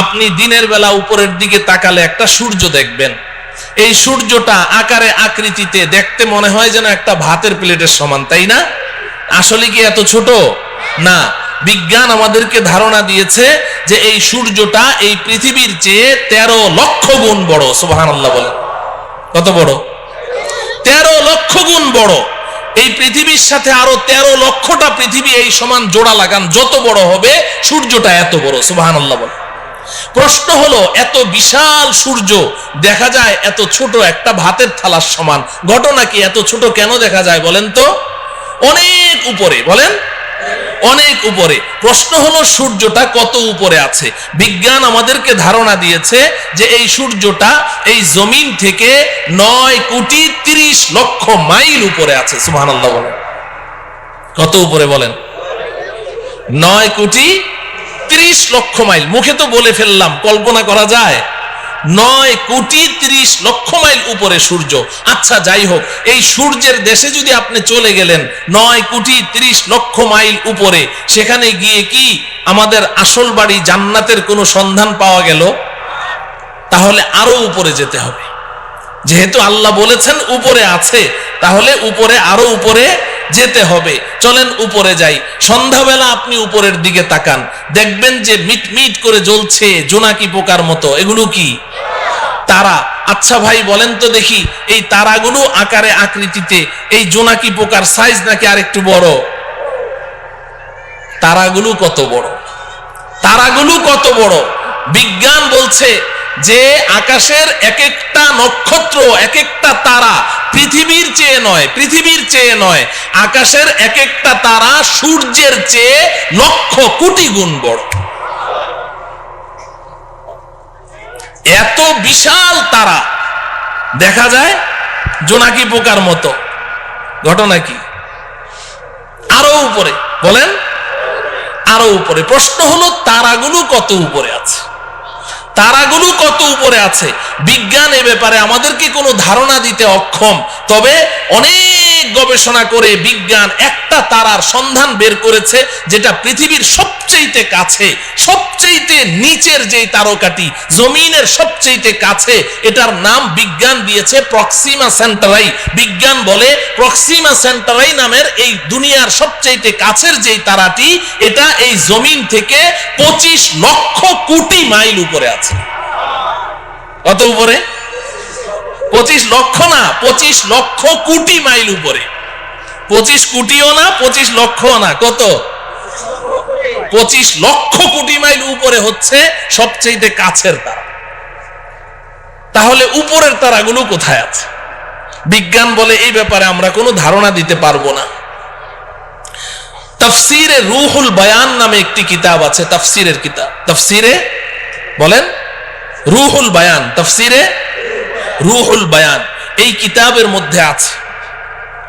আপনি দিনের বেলা উপরের দিকে তাকালে একটা সূর্য দেখবেন। এই সূর্যটা আকারে আকৃতিতে দেখতে মনে হয় যেন একটা ভাতের প্লেটের সমান, তাই না? আসলে কি এত ছোট? না। বিজ্ঞান আমাদেরকে ধারণা দিয়েছে যে এই সূর্যটা এই পৃথিবীর চেয়ে তেরো লক্ষ গুণ বড় সুবাহান আল্লাহ কত বড়? তেরো লক্ষ গুণ বড়। এই পৃথিবীর সাথে আরও তেরো লক্ষটা পৃথিবী এই সমান জোড়া লাগান, যত বড় হবে সূর্যটা এত বড় সুবাহান আল্লাহ বলে প্রশ্ন হলো, এত বিশাল সূর্য, দেখা যায় এত ছোট একটা ভাতের থালার সমান। ঘটনা কি, এত ছোট কেন দেখা যায় বলেন তো? অনেক উপরে, বলেন? অনেক উপরে। প্রশ্ন হলো, সূর্যটা কত উপরে আছে? বিজ্ঞান আমাদেরকে ধারণা দিয়েছে যে এই সূর্যটা এই জমিন থেকে নয় কোটি তিরিশ লক্ষ মাইল উপরে আছে। সুহান বলেন। কত উপরে বলেন? নয় কোটি ত্রিশ লক্ষ মাইল। মুখে তো বলে ফেললাম, কল্পনা করা যায়। নয় কোটি ত্রিশ লক্ষ মাইল উপরে সূর্য। আচ্ছা যাই হোক, এই সূর্যের দেশে যদি আপনি চলে গেলেন নয় কোটি ত্রিশ লক্ষ মাইল উপরে, সেখানে গিয়ে কি আমাদের আসল বাড়ি জান্নাতের কোনো সন্ধান পাওয়া গেল? তাহলে আরও উপরে যেতে হবে। যেহেতু আল্লাহ বলেছেন উপরে আছে, তাহলে উপরে আরও উপরে যেতে হবে। চলেন উপরে যাই। সন্ধ্যাবেলা আপনি উপরের দিকে তাকান। দেখবেন যে মিট মিট করে জ্বলছে জোনাকি পোকার মতো। এগুলো কি? তারা। আচ্ছা ভাই, বলেন তো দেখি, এই তারাগুলো আকারে আকৃতিতে, এই জোনাকি পোকার সাইজ নাকি আরেকটু বড়? তারাগুলো কত বড়? তারাগুলো কত বড়? বিজ্ঞান বলছে যে আকাশের এক একটা নক্ষত্র এক একটা তারা পৃথিবীর চেয়ে নয়, পৃথিবীর চেয়ে নয়, আকাশের এক একটা তারা সূর্যের চেয়ে লক্ষ কোটি গুণ বড়। এত বিশাল তারা, দেখা যায় জোনাকি পোকার মতো। ঘটনা কি? আরও উপরে, বলেন? আরও উপরে। প্রশ্ন হলো, তারাগুলো কত উপরে আছে? তারাগুলো কত উপরে আছে? বিজ্ঞান এ ব্যাপারে আমাদেরকে কোনো ধারণা দিতে অক্ষম? তবে অনেক গবেষণা করে বিজ্ঞান একটা তারার সন্ধান বের করেছে যেটা পৃথিবীর সবচেয়ে কাছে সবচেয়ে নিচের যে তারকাটি, জমিনের সবচেয়ে কাছে, এটার নাম বিজ্ঞান দিয়েছে প্রক্সিমা সেন্টারাই। বিজ্ঞান বলে প্রক্সিমা সেন্টারাই নামের এই দুনিয়ার সবচেয়ে কাছের যেই তারাটি, এটা এই জমিন থেকে পঁচিশ লক্ষ কোটি মাইল উপরে আছে। কত উপরে? পঁচিশ লক্ষ না, পঁচিশ লক্ষ কোটি মাইল উপরে। পঁচিশ কোটিও না, পঁচিশ লক্ষও না, কত? পঁচিশ লক্ষ কোটি মাইল উপরে হচ্ছে সবচেয়ে কাছের তারা। তাহলে উপরের তারাগুলো কোথায় আছে? বিজ্ঞান বলে এই ব্যাপারে আমরা কোনো ধারণা দিতে পারব না। তফসিরে রুহুল বয়ান নামে একটি কিতাব আছে, তফসিরের কিতাব। তফসিরে বলেন? রুহুল বায়ান, তফসিরে রুহুল বায়ান, এই কিতাবের মধ্যে আছে।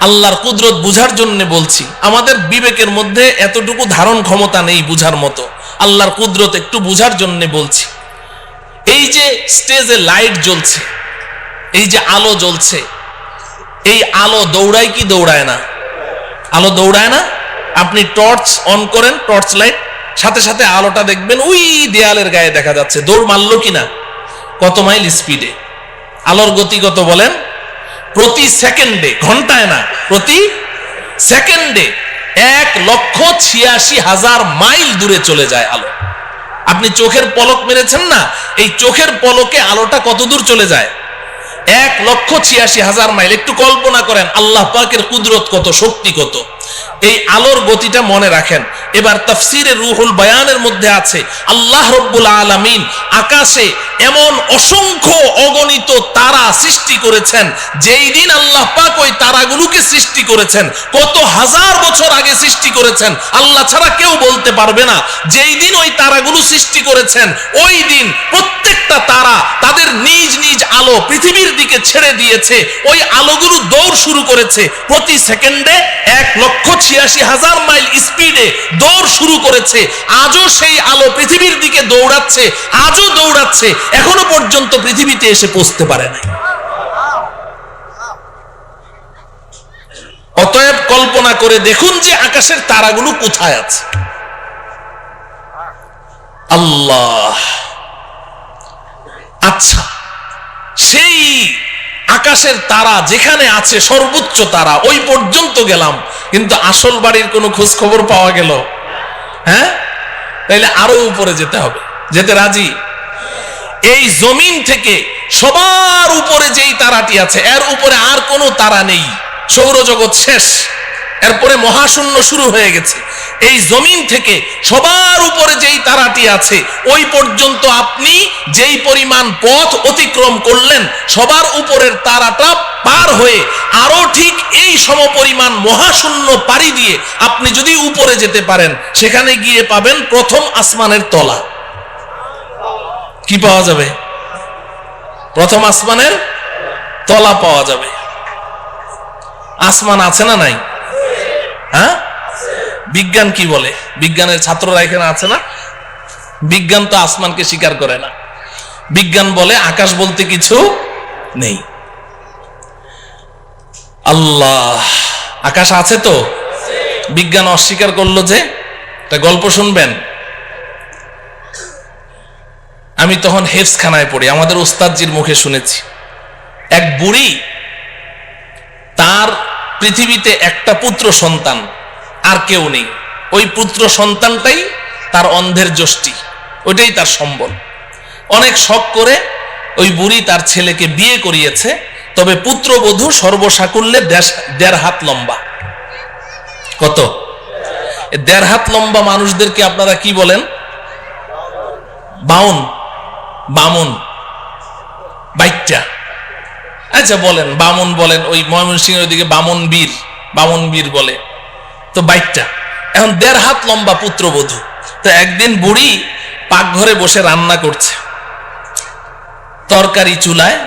আল্লাহর কুদরত বুঝার জন্য বলছি, আমাদের বিবেকের মধ্যে এতটুকু ধারণ ক্ষমতা নেই বুঝার মতো। আল্লাহর কুদরত একটু বুঝার জন্য বলছি। এই যে স্টেজে লাইট জ্বলছে, এই যে আলো জ্বলছে, এই আলো দৌড়ায় কি দৌড়ায় না? আলো দৌড়ায় না? আপনি টর্চ অন করেন, টর্চ লাইট, সাথে সাথে আলোটা দেখবেন ওই দেয়ালের গায়ে দেখা যাচ্ছে। দৌড় মারলো কিনা? কত মাইল স্পিডে? আলোর গতি কত বলেন? প্রতি সেকেন্ডে, ঘন্টায় না, প্রতি সেকেন্ডে এক লক্ষ ছিয়াশি হাজার মাইল দূরে চলে যায় আলো। আপনি চোখের পলক মেরেছেন না? এই চোখের পলকে আলোটা কত দূর চলে যায়? এক লক্ষ ছিয়াশি হাজার মাইল। একটু কল্পনা করেন, আল্লাহ পাকের কুদরত কত, শক্তি কত। এই আলোর গতিটা মনে রাখেন। এবার তফসিরে রুহুল বয়ানের মধ্যে আছে, আল্লাহ রব্বুল আলমিন আকাশে এমন অসংখ্য অগণিত তারা সৃষ্টি করেছেন, যেই দিন আল্লাহ পাক ওই তারাগুলোকে সৃষ্টি করেছেন, কত হাজার বছর আগে সৃষ্টি করেছেন, আল্লাহ ছাড়া কেউ বলতে পারবে না। যেই দিন ওই তারাগুলো সৃষ্টি করেছেন, ওই দিন প্রত্যেকটা তারা তাদের নিজ নিজ আলো পৃথিবীর দিকে ছেড়ে দিয়েছে, ওই আলোগুলো দৌড় শুরু করেছে। প্রতি সেকেন্ডে এক লক্ষ ছিয়াশি হাজার মাইল স্পিডে দৌড় শুরু করেছে। আজও সেই আলো পৃথিবীর দিকে দৌড়াচ্ছে, আজও দৌড়াচ্ছে। এখনও পর্যন্ত পৃথিবীতে এসে পৌঁছতে পারে নাই। অতএব কল্পনা করে দেখুন যে আকাশের তারাগুলো কোথায় আছে। আল্লাহ। আচ্ছা সেই আকাশের তারা যেখানে আছে, সর্বোচ্চ তারা, ওই পর্যন্ত গেলাম, কিন্তু আসল বাড়ির কোনো খোঁজ খবর পাওয়া গেল? হ্যাঁ? তাইলে আরও উপরে যেতে হবে। যেতে রাজি? এই জমিন থেকে সবার উপরে যেই তারাটি আছে, এর উপরে আর কোনো তারা নেই। সৌরজগৎ শেষ। এরপরে মহাশূন্য শুরু হয়ে গেছে। এই জমিন থেকে সবার উপরে যেই তারাটি আছে, ওই পর্যন্ত আপনি যেই পরিমাণ পথ অতিক্রম করলেন, সবার উপরের তারাটা পার হয়ে আরও ঠিক এই সমপরিমাণ মহাশূন্য পাড়ি দিয়ে আপনি যদি উপরে যেতে পারেন, সেখানে গিয়ে পাবেন প্রথম আসমানের তলা। কি পাওয়া যাবে? প্রথম আসমানের তলা পাওয়া যাবে। আসমান আছে না নাই? হ্যাঁ? বিজ্ঞান কি বলে? বিজ্ঞানের ছাত্ররা এখানে আছে না? বিজ্ঞান তো আসমানকে স্বীকার করে না। বিজ্ঞান বলে আকাশ বলতে কিছু নেই। আল্লাহ, আকাশ আছে তো? বিজ্ঞান অস্বীকার করল যে, একটা গল্প শুনবেন। আমি তখন হেফসখানায় পড়ি, আমাদের ওস্তাদজির মুখে শুনেছি। এক বুড়ি তার পৃথিবীতে একটা পুত্র সন্তান, আর কেউ নেই। ওই পুত্র সন্তানটাই তার অন্ধের যষ্টি, ওইটাই তার সম্বল। অনেক শখ করে ওই বুড়ি তার ছেলেকে বিয়ে করিয়েছে, তবে পুত্রবধূ সর্বসাকুল্যে দেড় হাত লম্বা। কত? দেড় হাত লম্বা মানুষদেরকে আপনারা কি বলেন? বাউন। বামুন বাইকটা আচ্ছা বলেন, বামুন বলেন, ওই ময়মনসিংহের ওইদিকে বামন বীর বামন বীর বলে। তো বাইকটা এখন দেড় হাত লম্বা পুত্রবধূ। তো একদিন বুড়ি পাকঘরে বসে রান্না করছে। তরকারি চুলায়,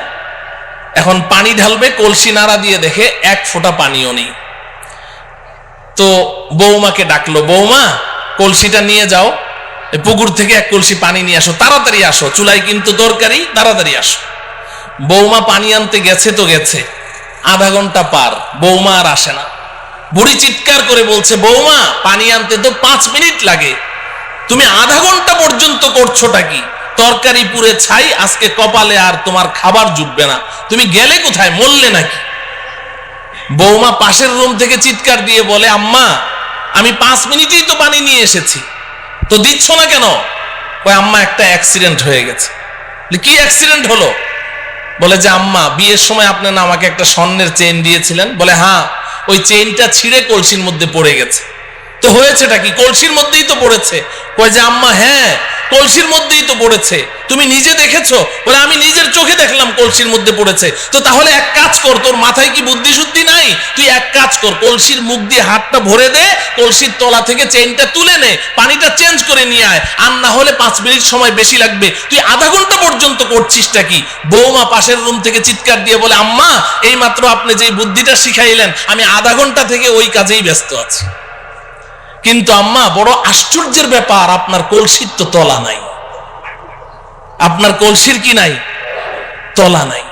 এখন পানি ঢালবে, কলসি নাড়া দিয়ে দেখে এক ফোঁটা পানিও নেই। তো বৌমাকে ডাকলো, বৌমা, কলসিটা নিয়ে যাও। পুকুর থেকে এক কলসি পানি নিয়ে আসো, তাড়াতাড়ি আসো। চুলাই কিন্তু দরকারি, তাড়াতাড়ি আসো। বৌমা পানি আনতে গেছে তো গেছে, আধা ঘণ্টা পার, বৌমা আর আসে না। বুড়ি চিৎকার করে বলছে, বৌমা, পানি আনতে তো পাঁচ মিনিট লাগে। তুমি আধা ঘণ্টা পর্যন্ত করছোটা কি? তরকারি পুরে ছাই, আজকে কপালে আর তোমার খাবার জুটবে না। তুমি গেলে কোথায়? মরলে নাকি? বৌমা পাশের রুম থেকে চিৎকার দিয়ে বলে, আম্মা, আমি পাঁচ মিনিটেই তো পানি নিয়ে এসেছি। তো দিচ্ছ না কেন? ওই আম্মা, একটা অ্যাক্সিডেন্ট হয়ে গেছে। কি অ্যাক্সিডেন্ট হলো? বলে যে, আম্মা, বিয়ের সময় আপনি না আমাকে একটা স্বর্ণের চেইন দিয়েছিলেন? বলে হ্যাঁ ওই চেইনটা ছিঁড়ে কলসির মধ্যে পড়ে গেছে। তো হয়েছেটা কি? কলসির মধ্যেই তো পড়েছে। কয় যে, আম্মা হ্যাঁ কলসির মধ্যেই তো পড়েছে। তুমি নিজে দেখেছ? বলে, আমি নিজের চোখে দেখলাম কলসির মধ্যে পড়েছে। তো তাহলে এক কাজ কর, তোর মাথায় কি বুদ্ধি শুদ্ধি নাই? তুই এক কাজ কর, কলসির মুখ দিয়ে হাতটা ভরে দে, কলসির তলা থেকে চেইনটা তুলে নে, পানিটা চেঞ্জ করে নিয়ে আয়। আর না হলে পাঁচ মিনিট সময় বেশি লাগবে। তুই আধা ঘণ্টা পর্যন্ত করছিসটা কি? বৌমা পাশের রুম থেকে চিৎকার দিয়ে বলে, আম্মা এই মাত্র আপনি যে বুদ্ধিটা শিখাইলেন, আমি আধা ঘণ্টা থেকে ওই কাজেই ব্যস্ত আছি। কিন্তু আম্মা, বড় আশ্চর্যের ব্যাপার, আপনার কলসির তো তলা নাই। আপনার কলসির কি নাই? তলা নাই।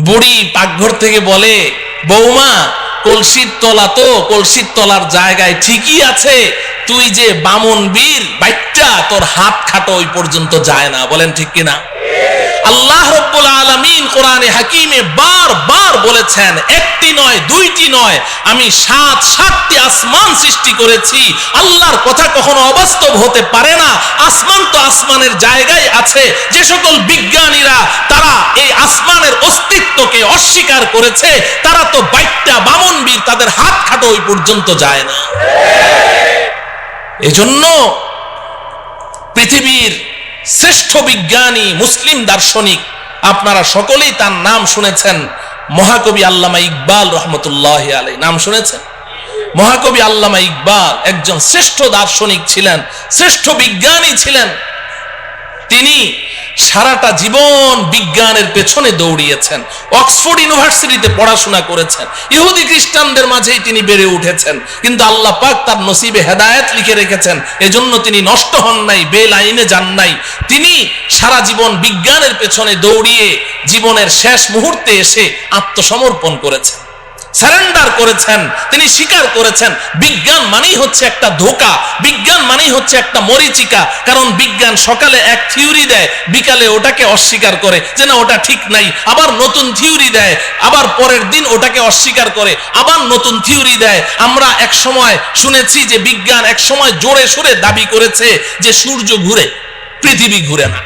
বুড়ি পাকঘর থেকে বলে, বৌমা, কলসির তলা তো, কলসির তলার জায়গায় ঠিকই আছে, তুই যে বামন বীর বাইকটা তোর হাত খাটো ওই পর্যন্ত যায় না। বলেন ঠিক কিনা? আল্লাহ রব্বুল আলামিন কোরআনে হাকিমে বার বার বলেছেন, একটি নয়, দুইটি নয়, আমি সাত, সাতটি আসমান সৃষ্টি করেছি। আল্লাহর কথা কখনো অবাস্তব হতে পারে না। আসমান তো আসমানের জায়গায় আছে। যে সকল বিজ্ঞানীরা, তারা এই আসমানের অস্তিত্বকে অস্বীকার করেছে, তারা তো বাইকটা বামন বীর, তাদের হাত খাটো ওই পর্যন্ত যায় না। এজন্য পৃথিবীর শ্রেষ্ঠ বিজ্ঞানী, মুসলিম দার্শনিক, আপনারা সকলেই তার নাম শুনেছেন। মহাকবি আল্লামা ইকবাল রহমতুল্লাহ আলাই নাম শুনেছেন? মহাকবি আল্লামা ইকবাল একজন শ্রেষ্ঠ দার্শনিক ছিলেন, শ্রেষ্ঠ বিজ্ঞানী ছিলেন। তিনি সারাটা জীবন বিজ্ঞানের পেছনে দৌড়িয়েছেন, অক্সফোর্ড ইউনিভার্সিটিতে পড়াশোনা করেছেন, ইহুদি খ্রিস্টানদের মাঝেই তিনি বেড়ে উঠেছেন, কিন্তু আল্লাহ পাক তার নসিবে হেদায়েত লিখে রেখেছেন, এজন্য তিনি নষ্ট হন নাই বে লাইনে যান নাই। তিনি সারা জীবন বিজ্ঞানের পেছনে দৌড়িয়ে জীবনের শেষ মুহূর্তে এসে আত্মসমর্পণ করেছেন। সারেন্ডার করেছেন, তিনি স্বীকার করেছেন, বিজ্ঞান মানেই হচ্ছে একটা ধোকা, বিজ্ঞান মানেই হচ্ছে একটা মরিচিকা, কারণ বিজ্ঞান সকালে এক থিওরি দেয়, বিকালে ওটাকে অস্বীকার করে, যে না, ওটা ঠিক নাই, আবার নতুন থিওরি দেয়, আবার পরের দিন ওটাকে অস্বীকার করে, আবার নতুন থিওরি দেয়। আমরা এক সময় শুনেছি যে বিজ্ঞান এক সময় জোরে সোরে দাবি করেছে যে সূর্য ঘুরে, পৃথিবী ঘুরে না।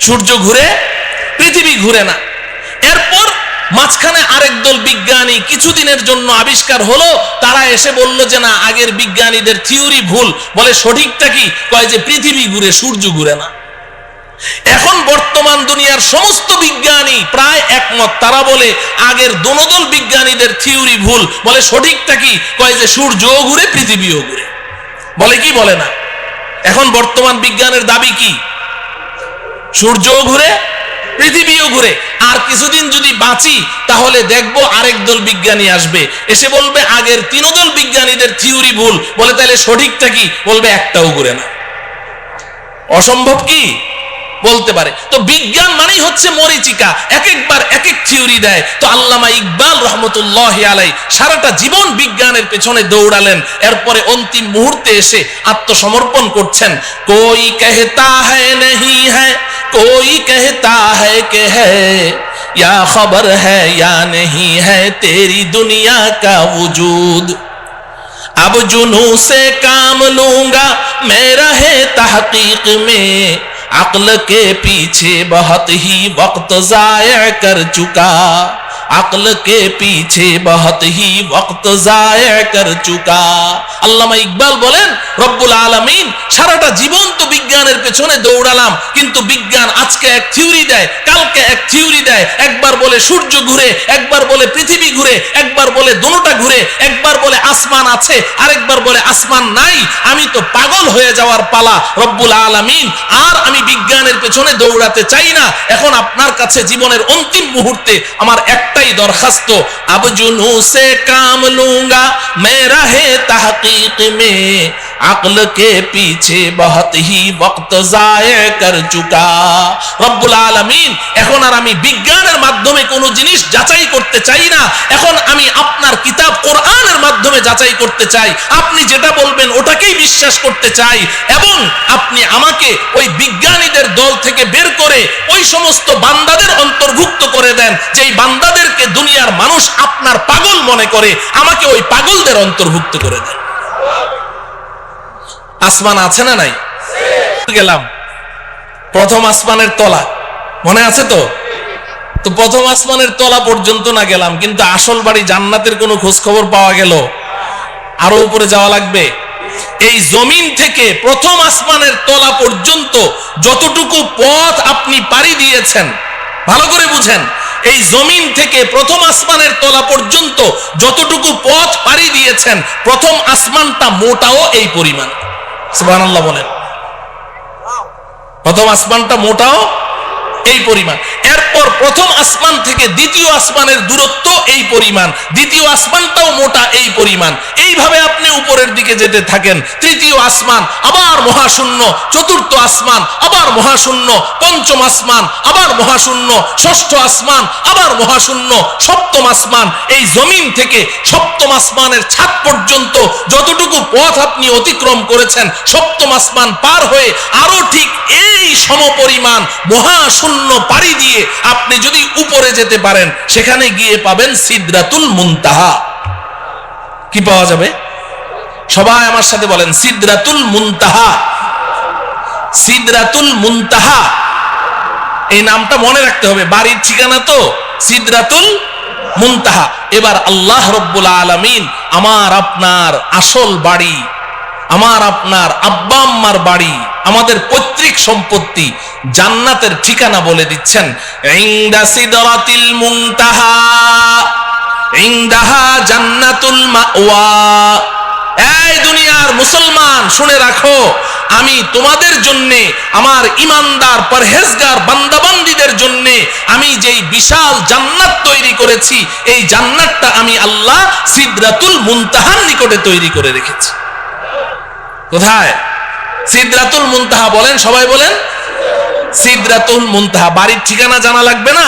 সূর্য ঘুরে, পৃথিবী ঘুরে না। এরপর মাঝখানে আরেক দল বিজ্ঞানী কিছুদিনের জন্য আবিষ্কার হলো, তারা এসে বলল যে না, আগের বিজ্ঞানীদের থিওরি ভুল। বলে সঠিকটা কি? কয় যে পৃথিবী ঘুরে সূর্য ঘুরে না। এখন বর্তমান দুনিয়ার সমস্ত বিজ্ঞানী প্রায় একমত। তারা বলে, আগের দোনোদল বিজ্ঞানীদের থিওরি ভুল। বলে সঠিকটা কি? কয় যে সূর্যও ঘুরে, পৃথিবীও ঘুরে। বলে কি বলে না? এখন বর্তমান বিজ্ঞানের দাবি কি? সূর্যও ঘুরে পৃথিবীও ঘুরে। আর কিছুদিন যদি বাঁচি, তাহলে দেখব আরেক দল বিজ্ঞানী আসবে। এসে বলবে, আগের তিনদল বিজ্ঞানীদের থিওরি ভুল। বলে তাহলে সঠিকটা কি? বলবে, একটাও ঘুরে না। অসম্ভব কি? বলতে পারে। তো বিজ্ঞান মানেই হচ্ছে মরিচিকা। এক একবার এক এক থিওরি দেয়। তো আল্লামা ইকবাল রহমতুল্লাহ আলাই সারাটা জীবন বিজ্ঞানের পেছনে দৌড়ালেন। এরপরে অন্তিম মুহূর্তে এসে আত্মসমর্পণ করছেন। কই কেহতা হ্যাঁ کوئی کہتا ہے کہ ہے، یا خبر ہے یا نہیں ہے، تیری دنیا کا وجود۔ اب جنو سے کام لوں گا میں رہے تحقیق میں۔ عقل کے پیچھے بہت ہی وقت ضائع کر چکا۔ अक्ल के पीछे बहुत ही वक्त जाया कर चुका আল্লামা ইকবাল বলেন রব্বুল আলামিন সারাটা জীবন তো বিজ্ঞানের পেছনে দৌড়ালাম কিন্তু বিজ্ঞান আজকে এক থিওরি দেয় কালকে এক থিওরি দেয় একবার বলে সূর্য ঘুরে একবার বলে পৃথিবী ঘুরে একবার বলে দোনোটা ঘুরে একবার বলে আসমান আছে আরেকবার বলে আসমান নাই আমি তো পাগল হয়ে যাওয়ার পালা রব্বুল আলামিন আর আমি বিজ্ঞানের পেছনে দৌড়াতে চাই না এখন আপনার কাছে জীবনের অন্তিম মুহূর্তে আমার একটাই দরখাস্ত আব জুলুসে কাম লুঙ্গা মে রাহে তাহকিক মে अक्ल के पीछे बहुत ही वक्त जाया कर चुका রব্বুল আলামিন এখন আর আমি বিজ্ঞানের মাধ্যমে কোনো জিনিস যাচাই করতে চাই না এখন আমি আপনার কিতাব কোরআনের মাধ্যমে যাচাই করতে চাই আপনি যেটা বলবেন ওটাকেই বিশ্বাস করতে চাই এবং আপনি আমাকে ওই বিজ্ঞানীদের দল থেকে বের করে ওই সমস্ত বান্দাদের অন্তর্ভুক্ত করে দেন যেই বান্দাদেরকে দুনিয়ার মানুষ আপনার পাগল মনে করে আমাকে ওই পাগলদের অন্তর্ভুক্ত করে দেন আসমান আছে না নাই? গেলাম। প্রথম আসমানের তলা। মনে আছে তো? তো প্রথম আসমানের তলা পর্যন্ত না গেলাম, কিন্তু আসল বাড়ি জান্নাতের কোনো খোঁজ খবর পাওয়া গেল। আরও উপরে যাওয়া লাগবে। এই জমিন থেকে প্রথম আসমানের তলা পর্যন্ত যতটুকু পথ আপনি পাড়ি দিয়েছেন, ভালো করে বুঝেন, এই জমিন থেকে প্রথম আসমানের তলা পর্যন্ত যতটুকু পথ পাড়ি দিয়েছেন, প্রথম আসমানটা মোটাও এই পরিমাণ। সুবহানাল্লাহ বলেন। প্রথম আসমানটা মোটাও এই পরিমাণ। এরপর প্রথম আসমান থেকে দ্বিতীয় আসমানের দূরত্ব এই পরিমাণ, দ্বিতীয় আসমানটাও মোটা এই পরিমাণ। এইভাবে আপনি উপরের দিকে যেতে থাকেন, তৃতীয় আসমান, আবার মহাশূন্য, চতুর্থ আসমান, আবার মহাশূন্য, পঞ্চম আসমান, আবার মহাশূন্য, ষষ্ঠ আসমান, আবার মহাশূন্য, সপ্তম আসমান। এই জমিন থেকে সপ্তম আসমানের ছাদ পর্যন্ত যতটুকু পথ আপনি অতিক্রম করেছেন, সপ্তম আসমান পার হয়ে আরও ঠিক এই সমপরিমাণ মহাশূন্য পাড়ি দিয়ে আপনি যদি উপরে যেতে পারেন, সেখানে গিয়ে পাবেন সিদ্রাতুল মুনতাহা। কি পাওয়া যাবে? সবাই আমার সাথে বলেন, সিদ্রাতুল মুনতাহা। সিদ্রাতুল মুনতাহা। এই নামটা মনে রাখতে হবে, বাড়ির ঠিকানা তো সিদ্রাতুল মুনতাহা। এবার আল্লাহ রব্বুল আলামিন আমার আপনার আসল বাড়ি আমার আপনার আব্বা আম্মার বাড়ি, আমাদের পৈতৃক সম্পত্তি জান্নাতের ঠিকানা বলে দিচ্ছেন। জান্নাতুল মাওয়া। এই দুনিয়ার মুসলমান, শুনে রাখো, আমি তোমাদের জন্য, আমার ইমানদার পরহেজগার বান্দাবান্দিদের জন্য, আমি যেই বিশাল জান্নাত তৈরি করেছি, এই জান্নাতটা আমি আল্লাহ সিদরাতুল মুনতাহার নিকটে তৈরি করে রেখেছি। কোথায়? সিদরাতুল মুনতাহা বলেন, সবাই বলেন? সিদরাতুল মুনতাহা, বাড়ির ঠিকানা জানা লাগবে না?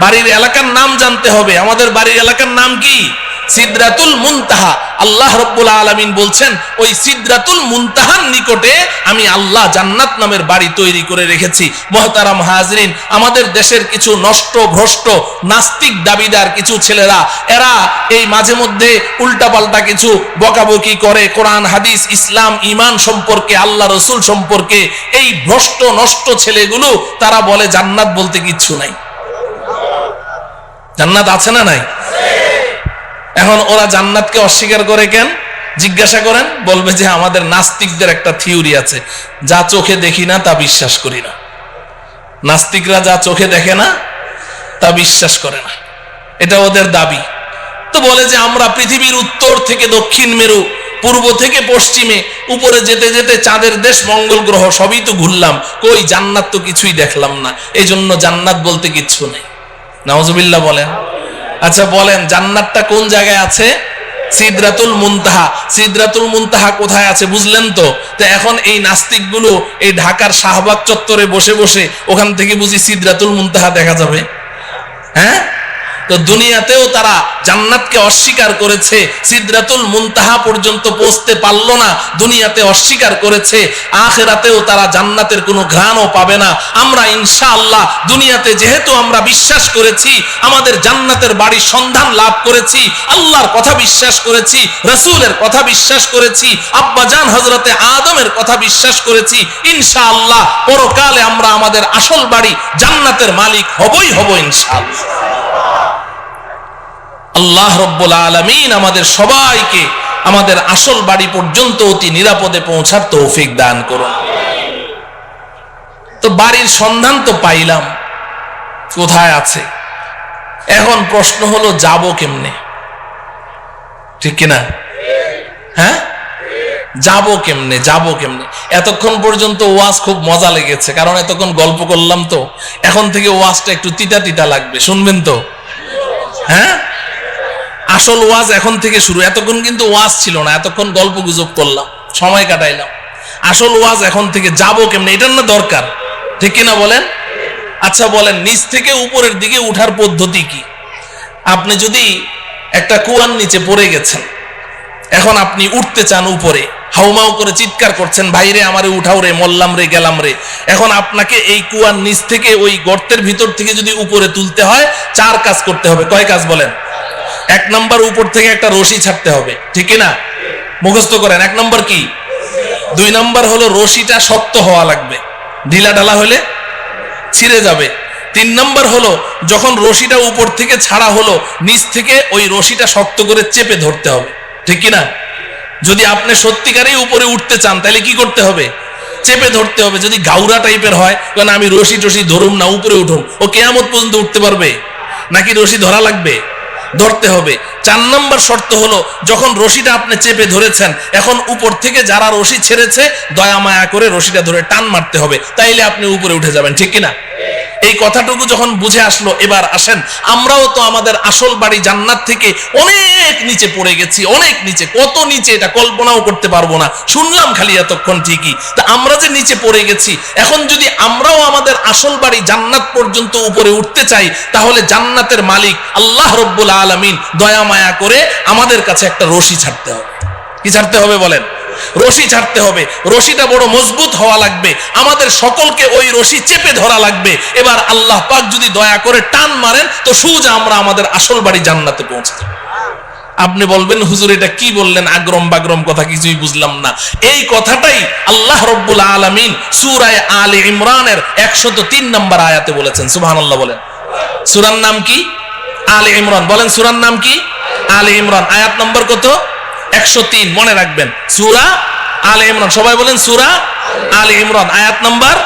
বাড়ির এলাকার নাম জানতে হবে। আমাদের বাড়ির এলাকার নাম কি? সিদ্রাতুল মুনতাহা। আল্লাহ রব্বুল আলামিন বলছেন, ওই সিদ্রাতুল মুনতাহার নিকটে আমি আল্লাহ জান্নাত নামের বাড়ি তৈরি করে রেখেছি। মহতারাম হাজরিন, আমাদের দেশের কিছু নষ্ট ভ্রষ্ট নাস্তিক দাবিদার কিছু ছেলেরা, এরা এই মাঝে মধ্যে উল্টাপাল্টা কিছু বকাবকি করে, কোরআন, হাদিস, ইসলাম ইমান সম্পর্কে, আল্লাহ রসুল সম্পর্কে এই ভ্রষ্ট, নষ্ট ছেলেগুলো, তারা বলে জান্নাত বলতে কিচ্ছু নাই। জান্নাত আছে না নাই? এখন ওরা জান্নাতকে অস্বীকার করে কেন? জিজ্ঞাসা করেন, বলবে যে আমাদের নাস্তিকদের একটা থিওরি আছে, যা চোখে দেখি না তা বিশ্বাস করি না। নাস্তিকরা যা চোখে দেখে না, তা বিশ্বাস করে না। এটা ওদের দাবি। তো বলে যে আমরা পৃথিবীর উত্তর থেকে দক্ষিণ মেরু, পূর্ব থেকে পশ্চিমে, উপরে যেতে যেতে চাঁদের দেশ, মঙ্গল গ্রহ, সবই তো ঘুরলাম। কই জান্নাত তো কিছুই দেখলাম না। এই জন্য জান্নাত বলতে কিচ্ছু নেই। নওয়াজবিল্লাহ বলেন। আচ্ছা বলেন, জান্নাতটা কোন জায়গায় আছে? সিদ্রাতুল মুনতাহা। সিদ্রাতুল মুনতাহা কোথায় আছে, বুঝলেন তো? তো এখন এই নাস্তিকগুলো এই ঢাকার শাহবাগ চত্বরে বসে বসে ওখান থেকে বুঝি সিদ্রাতুল মুনতাহা দেখা যাবে। হ্যাঁ? তো দুনিয়াতেও তারা জান্নাতকে অস্বীকার করেছে, সিদ্রাতুল মুনতাহা পর্যন্ত পৌঁছতে পারল না, দুনিয়াতে অস্বীকার করেছে, আখেরাতেও তারা জান্নাতের কোনো ঘ্রাণও পাবে না। আমরা ইনশাআল্লাহ দুনিয়াতে যেহেতু আমরা বিশ্বাস করেছি, আমাদের জান্নাতের বাড়ির সন্ধান লাভ করেছি, আল্লাহর কথা বিশ্বাস করেছি, রসুলের কথা বিশ্বাস করেছি, আব্বাজান হজরতে আদমের কথা বিশ্বাস করেছি, ইনশাআল্লাহ পরকালে আমরা আমাদের আসল বাড়ি জান্নাতের মালিক হবই হব ইনশাআল্লাহ। আল্লাহ রব্বুল আলমিন আমাদের সবাইকে আমাদের আসল বাড়ি পর্যন্ত অতি নিরাপদে পৌঁছার তৌফিক দান করুন। তো বাড়ির সন্ধান তো পাইলাম। কোথায় আছে? এখন প্রশ্ন হলো, যাব কেমনে? ঠিক কিনা? হ্যাঁ? যাব কেমনে? যাব কেমনে? এতক্ষণ পর্যন্ত ওয়াজ খুব মজা লেগেছে, কারণ এতক্ষণ গল্প করলাম তো। এখন থেকে ওয়াজটা একটু তিতা তিতা লাগবে, শুনবেন তো? হ্যাঁ? আসল ওয়াজ এখন থেকে শুরু। এতক্ষণ কিন্তু ওয়াজ ছিল না, এতক্ষণ গল্প গুজব করলাম, সময় কাটাইলাম। আসল ওয়াজ এখন থেকে যাব কেমনে, এটার না দরকার। ঠিক কিনা বলেন? আচ্ছা বলেন, নিচ থেকে উপরের দিকে উঠার পদ্ধতি কি? আপনি যদি একটা কুয়ার নিচে পড়ে গেছেন, এখন আপনি উঠতে চান উপরে, হাউমাউ করে চিৎকার করছেন, ভাইরে আমারে উঠাও রে মল্লাম রে, গেলাম রে। এখন আপনাকে এই কুয়ার নিচ থেকে ওই গর্তের ভিতর থেকে যদি উপরে তুলতে হয়, চার কাজ করতে হবে। কয় কাজ বলেন? এক নম্বর উপর থেকে একটা রশি ছাড়তে হবে, ঠিক না মুখস্থ করেন, এক নম্বর কি? দুই নম্বর হলো রশিটা শক্ত হওয়া লাগবে, ঢিলা ঢালা হলে ছিঁড়ে যাবে। তিন নম্বর হলো যখন রশিটা উপর থেকে ছাড়া হলো, নিচ থেকে ওই রশিটা শক্ত করে চেপে ধরতে হবে, ঠিক না যদি আপনি সত্যিকারেই উপরে উঠতে চান, তাহলে কি করতে হবে? চেপে ধরতে হবে। যদি গাউরা টাইপের হয় কারণ আমি রশি টসি ধরুম না, উপরে উঠুম, ও কেয়ামত পর্যন্ত উঠতে পারবে? নাকি রশি ধরা লাগবে? ধরতে হবে। চার নম্বর শর্ত হলো, যখন রশিটা আপনি চেপে ধরেছেন, এখন উপর থেকে যারা রশি ছেড়েছে, দয়া মায়া করে রশিটা ধরে টান মারতে হবে। তাইলে আপনি উপরে উঠে যাবেন, ঠিক কিনা? এই কথাটুকু যখন বুঝে আসলো, এবার আসেন, আমরাও তো আমাদের আসল বাড়ি জান্নাত থেকে অনেক নিচে পড়ে গেছি, অনেক নিচে, কত নিচে এটা কল্পনাও করতে পারব না। শুনলাম খালি এতক্ষণ ঠিকই। তা আমরা যে নিচে পড়ে গেছি, এখন যদি আমরাও আমাদের আসল বাড়ি জান্নাত পর্যন্ত উপরে উঠতে চাই, তাহলে জান্নাতের মালিক আল্লাহ রব্বুল আলমিন, দয়া মায়া করে আমাদের কাছে একটা রশি ছাড়তে হবে। কি ছাড়তে হবে বলেন? রশি ছাড়তে হবে। রশিটা বড় মজবুত হওয়া লাগবে। আমাদের সকলকে ওই রশি চেপে ধরা লাগবে। এবার আল্লাহ পাক যদি দয়া করে টান মারেন, তো সুজা আমরা আমাদের আসল বাড়ি জান্নাতে পৌঁছে যাব। আপনি বলবেন, হুজুর, এটা কি বললেন? আগ্রম বাগ্রম কথা কিছুই বুঝলাম না। এই কথাটাই আল্লাহ রব্বুল আলমিন সুরায় আলে ইমরানের একশত তিন নম্বর আয়াতে বলেছেন। সুবাহ বলেন। সুরার নাম কি? আলে ইমরান। বলেন, সুরার নাম কি? আলে ইমরান। আয়াত নম্বর কত? একশো তিন, মনে রাখবেন। সুরা আলে ইমরান। সবাই বলেন সুরা আলে ইমরান, আয়াত নাম্বার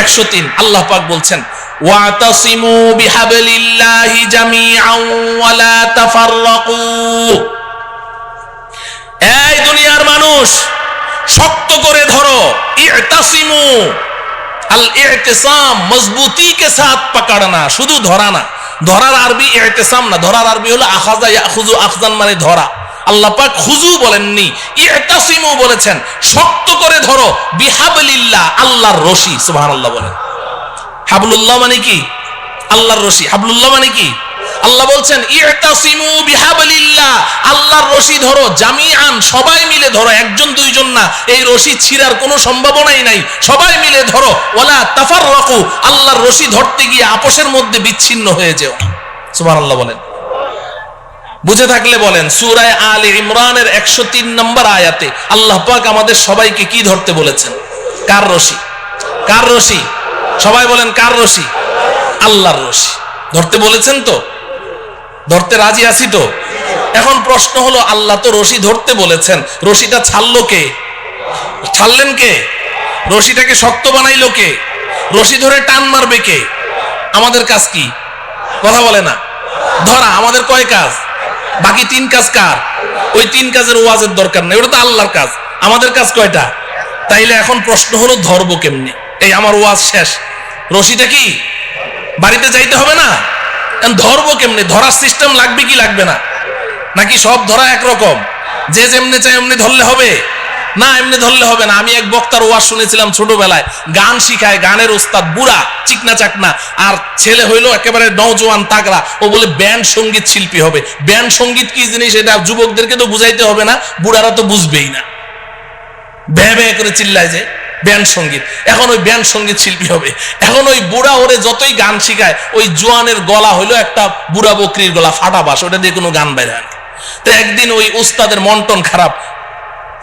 একশো তিন। আল্লাহ পাক বলছেন, ওয়াতাসিমু বিহাবলিল্লাহি জামিআন ওয়া লা তাফাররাকু। এই দুনিয়ার মানুষ, শক্ত করে ধরো, ইতাসিমু। আল ইতিসাম মজবুতি কে সাথ পকড়না শুধু ধরানা ধরার আরবি ইতিসাম না, ধরার আরবি হলো আখাজা ইয়াখুজু আখজান মানে ধরা। আল্লাহ পাক খুজু বলেননি ইতাসিমু বলেছেন, শক্ত করে ধরো, বিহাবলিল্লাহ, আল্লাহর রশি, সুবহানাল্লাহ বলেন। হাবলুল্লাহ মানে কি? আল্লাহর রশি। হাবলুল্লাহ মানে কি? আল্লাহ বলছেন ইয়তাসিমু বিহাবলিল্লাহ, আল্লাহর রশি ধরো, জামিআন, সবাই মিলে ধরো, একজন দুইজন না, এই রশি ছিঁড়ার কোনো সম্ভাবনাই নাই, সবাই মিলে ধরো ওলা তাফাররাকু, আল্লাহর রশি ধরতে গিয়ে আপোষের মধ্যে বিচ্ছিন্ন হয়ে যেও। সুবহানাল্লাহ বলেন। বুঝে থাকলে বলেন, সুরায় আলী ইমরানের একশো তিন নম্বর আয়াতে আল্লাহ পাক আমাদের সবাইকে কি ধরতে বলেছেন? কার রশি? কার রশি? সবাই বলেন, কার রশি? আল্লাহর রশি। ধরতে বলেছেন তো? ধরতে রাজি আছি তো? এখন প্রশ্ন হলো, আল্লাহ তো রশি ধরতে বলেছেন। রশিটা ছাড়লো কে? ছাড়লেন কে? রশিটাকে শক্ত বানাইলো কে? রশি ধরে টান মারবে কে? আমাদের কাজ কি? কথা বলে না। ধরা, আমাদের কয় কাজ? বাকি তিন কাজ কার? ওই তিন কাজের ওয়াজের দরকার নেই, ওটা তো আল্লাহর কাজ। আমাদের কাজ কয়টা? তাইলে এখন প্রশ্ন হলো, ধরবো কেমনি? এই আমার ওয়াজ শেষ। রশিটা কি? বাড়িতে যাইতে হবে না? ধরবো কেমনি? ধরার সিস্টেম লাগবে কি লাগবে না? নাকি সব ধরা একরকম? যে যেমনি চাই এমনি ধরলে হবে? না, এমনি ধরলে হবে না। আমি এক বক্তার ওয়াজ শুনেছিলাম ছোটবেলায়। গান শিখায়, গানের ওস্তাদ, বুড়া, চিকনা চাকনা। আর ছেলে হইল একেবারে নওজোয়ান তাগড়া। ও বলে, ব্যান্ড সংগীত শিল্পী হবে। ব্যান্ড সংগীত কি জিনিস? এটা যুবকদেরকে তো বুঝাইতে হবে না, বুড়ারা তো বুঝবেই না। ব্যয় ব্যয় করে চিল্লায় যে, ব্যান্ড সংগীত। এখন ওই ব্যান্ড সংগীত শিল্পী হবে। এখন ওই বুড়া ওরে যতই গান শিখায়, ওই জোয়ানের গলা হইল একটা বুড়া বকরির গলা, ফাটা বাস ওটা দিয়ে কোনো গান বাইরে হয়। তো একদিন ওই উস্তাদের মন্টন খারাপ।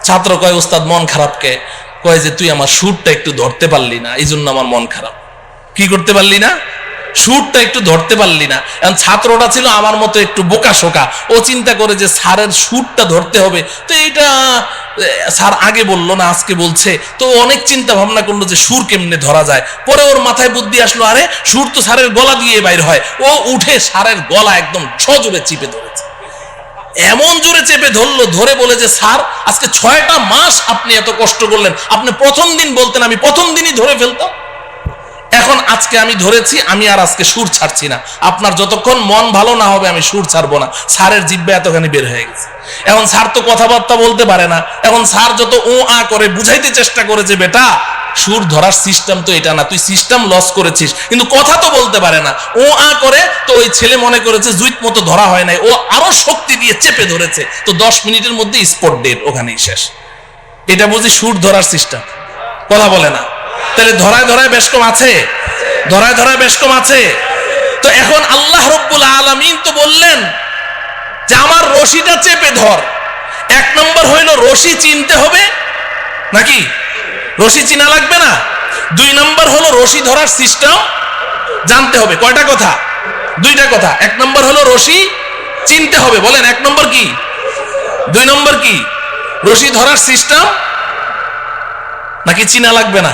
ছাত্র কয় উস্তাদ মন খারাপকে? কয় যে, তুই আমার সুরটা একটু ধরতে পারলি না এই জন্য আমার মন খারাপ। কি করতে পারলি না? সুরটা একটু ধরতে পারলি না। এখন ছাত্রটা ছিল আমার মতো একটু বোকা শোকা। ও চিন্তা করে যে, স্যারের সুরটা ধরতে হবে। তো এইটা স্যার আগে বলল না, আজকে বলছে। তো অনেক চিন্তা ভাবনা করল যে, সুর কেমনে ধরা যায়? পরে ওর মাথায় বুদ্ধি আসলো, আরে, সুর তো স্যারের গলা দিয়ে বাইর হয়। ও উঠে স্যারের গলা একদম সজোরে চিপে ধরেছে। এমন জোরে চেপে ধরলো, ধরে বলে যে, স্যার, আজকে ছয়টা মাস আপনি এত কষ্ট করলেন। আপনি প্রথম দিন বলতেন, আমি প্রথম দিনই ধরে ফেলতাম। এখন আজকে আমি ধরেছি, আমি আর আজকে সুর ছাড়ছি না। আপনার যতক্ষণ মন ভালো না হবে, আমি সুর ছাড়বো না। স্যারের জিব্বে এতখানি বের হয়ে গেছে। এখন স্যার তো কথাবার্তা বলতে পারে না। এখন স্যার যত ও আ করে বুঝাইতে চেষ্টা করেছে, বেটা, সুর ধরার সিস্টেম তো এটা না। তুই সিস্টেম লস করেছিস, কিন্তু কথা তো বলতে পারে না। ও আ করে তো ওই ছেলে মনে করেছে জুইত মতো ধরা হয় নাই। ও আরও শক্তি দিয়ে চেপে ধরেছে। তো দশ মিনিটের মধ্যে স্পট ডেট ওখানেই শেষ। এটা বুঝি সুর ধরার সিস্টেম কথা বলে না। তাহলে ধরায় ধরায় বেশ কম আছে। ধরায় ধরায় বেশ কম আছে। তো এখন আল্লাহ রব্বুল আলমিন তো বললেন যে আমার রশিটা চেপে ধর। এক নম্বর হইল রশি চিনতে হবে নাকি? রশি চিনা লাগবে না। দুই নম্বর হলো রশি ধরার সিস্টেম জানতে হবে। কয়টা কথা? দুইটা কথা। এক নম্বর হলো রশি চিনতে হবে। বলেন, এক নম্বর কি? দুই নম্বর কি? রশি ধরার সিস্টেম নাকি চিনা লাগবে না?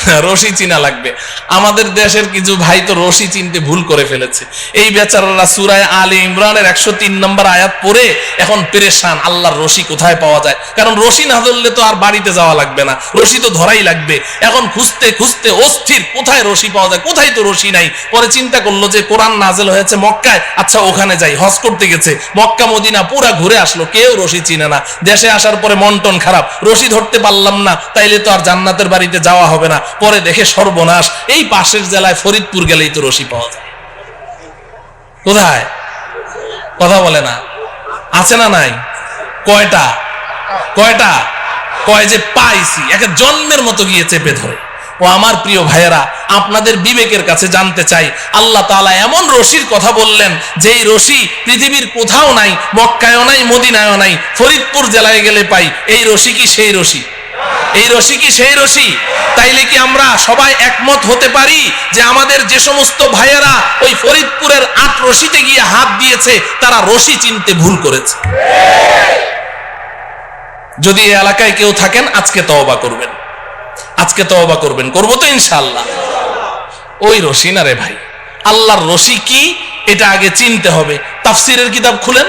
রশি চিনা লাগবে। আমাদের দেশের কিছু ভাই তো রশি চিনতে ভুল করে ফেলেছে। এই বেচারারা সুরায় আলী ইমরানের একশো তিন নম্বর আয়াত পড়ে এখন পেরেশান, আল্লাহর রশি কোথায় পাওয়া যায়? কারণ রশি না ধরলে তো আর বাড়িতে যাওয়া লাগবে না। রশি তো ধরাই লাগবে। এখন খুঁজতে খুঁজতে অস্থির, কোথায় রশি পাওয়া যায়? কোথায় তো রশি নাই? পরে চিন্তা করল যে কোরআন নাজেল হয়েছে মক্কায়। আচ্ছা ওখানে যাই। হজ করতে গেছে। মক্কা, মদিনা পুরা ঘুরে আসলো। কেউ রশি চিনে না। দেশে আসার পরে মন টন খারাপ। রশি ধরতে পারলাম না। তাইলে তো আর জান্নাতের বাড়িতে যাওয়া হবে না। পরে দেখে সর্বনাশ। এই পাশের জেলায় ফরিদপুর গেলেই তো রশি পাওয়া যায়। কোথায়? কথা বলে না। আছে না নাই? কয়টা? কয়টা? কয় যে পাইছি, একে জন্মের মতো গিয়ে চেপে ধরে। ও আমার প্রিয় ভাইয়েরা, আপনাদের বিবেকের কাছে জানতে চাই, আল্লাহ তাআলা এমন রশির কথা বললেন, যেই রশি পৃথিবীর কোথাও নাই, মক্কায়ও নাই, মদিনায়ও নাই, ফরিদপুর জেলায় গেলে পাই, এই রশি কি সেই রশি? এই রশি কি সেই রশি? তাইলে কি আমরা সবাই একমত হতে পারি যে আমাদের যে সমস্ত ভাইয়েরা ওই ফরিদপুরের আট রশিতে গিয়ে হাত দিয়েছে, তারা রশি চিনতে ভুল করেছে? যদি এই এলাকায় কেউ থাকেন, আজকে তওবা করবেন। আজকে তওবা করবেন। করব তো ইনশাআল্লাহ। ওই রশি না রে ভাই। আল্লাহর রশি কি? এটা আগে চিনতে হবে। তাফসিরের কিতাব খুলেন?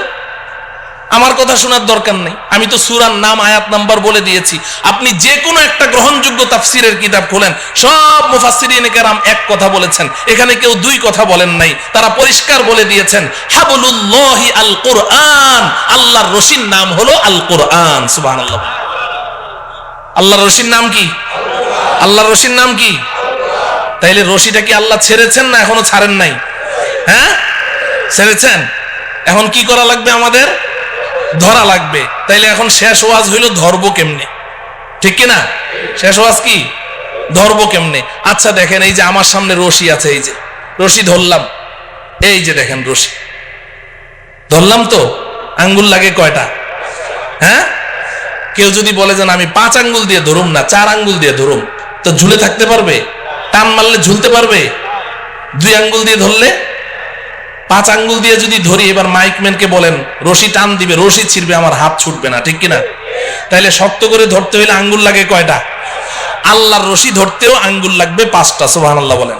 আমার কথা শোনার দরকার নেই। আমি তো সুরার নাম, আয়াত নাম্বার বলে দিয়েছি। আপনি যে কোনো একটা গ্রহণযোগ্য তাফসিরের কিতাব খোলেন, সব মুফাসসিরিন কেরাম এক কথা বলেছেন। এখানে কেউ দুই কথা বলেন নাই। তারা পরিষ্কার বলে দিয়েছেন, হাবলুল্লাহি আল কোরআন আল্লাহর রশির নাম হলো আল কোরআন সুবহানাল্লাহ। আল্লাহর রশির নাম কি? আল্লাহর রশির নাম কি? তাইলে রশিটা কি আল্লাহ ছেড়েছেন না এখনও ছাড়েন নাই? হ্যাঁ? ছেড়েছেন? এখন কি করা লাগবে আমাদের? ধরা লাগবে। তাইলে এখন শেষ ওয়াজ হইল ধরবো কেমনে? ঠিক না শেষ ওয়াজ কি? ধরবো কেমনে? আচ্ছা দেখেন, এই যে আমার সামনে রশি আছে, এই যে। রশি ধরলাম। এই যে দেখেন রশি। ধরলাম তো? আঙ্গুল লাগে কয়টা? হ্যাঁ? কেউ যদি বলে যে আমি পাঁচ আঙ্গুল দিয়ে ধরুম না, চার আঙ্গুল দিয়ে ধরুম, তো ঝুলে থাকতে পারবে? টান মারলে ঝুলতে পারবে? দুই আঙ্গুল দিয়ে ধরলে পাঁচ আঙ্গুল দিয়ে যদি ধরি, এবার মাইকম্যানকে বলেন, রশি টান দিবে, রশি ছিড়বে, আমার হাত ছুটবে না, ঠিক কিনা? তাইলে শক্ত করে ধরতে হইলে আঙ্গুল লাগে কয়টা? আল্লাহর রশি ধরতেও আঙ্গুল লাগবে পাঁচটা, সুবহানাল্লাহ বলেন।